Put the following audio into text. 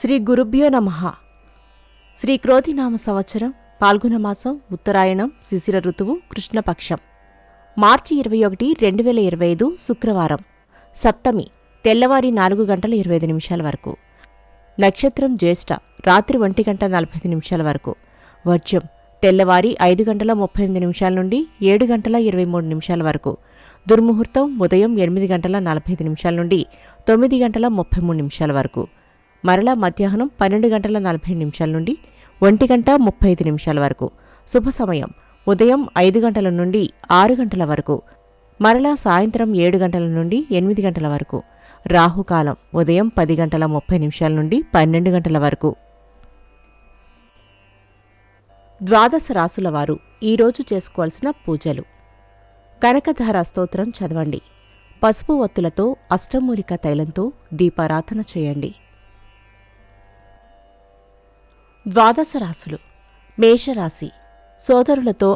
శ్రీ గురుభ్యో నమ. శ్రీ క్రోధినామ సంవత్సరం పాల్గొన మాసం ఉత్తరాయణం శిశిర ఋతువు కృష్ణపక్షం. మార్చి ఇరవై ఒకటి రెండు వేల ఇరవై ఐదు శుక్రవారం. సప్తమి తెల్లవారి నాలుగు గంటల ఇరవై ఐదు నిమిషాల వరకు. నక్షత్రం జ్యేష్ఠ రాత్రి ఒంటి గంట నలభై ఐదు నిమిషాల వరకు. వర్జ్యం తెల్లవారి ఐదు గంటల ముప్పై ఎనిమిది నిమిషాల నుండి ఏడు గంటల ఇరవై మూడు నిమిషాల వరకు. దుర్ముహూర్తం ఉదయం ఎనిమిది గంటల నలభై ఐదు నిమిషాల నుండి తొమ్మిది గంటల ముప్పై మూడు నిమిషాల వరకు. మరలా మధ్యాహ్నం పన్నెండు గంటల నలభై నిమిషాల నుండి ఒంటి గంట ముప్పై ఐదు నిమిషాల వరకు. శుభ సమయం. ఉదయం ఐదు గంటల నుండి ఆరు గంటల వరకు. మరలా సాయంత్రం ఏడు గంటల నుండి ఎనిమిది గంటల వరకు. రాహుకాలం. ఉదయం పది గంటల ముప్పై నిమిషాల నుండి పన్నెండు గంటల వరకు. ద్వాదశ రాసుల వారు ఈరోజు చేసుకోవాల్సిన పూజలు. కనకధార స్తోత్రం చదవండి. పసుపు ఒత్తులతో అష్టమూలిక తైలంతో దీపారాధన చేయండి. ద్వాదశ రాశులు మేషరాశి సోదరులతో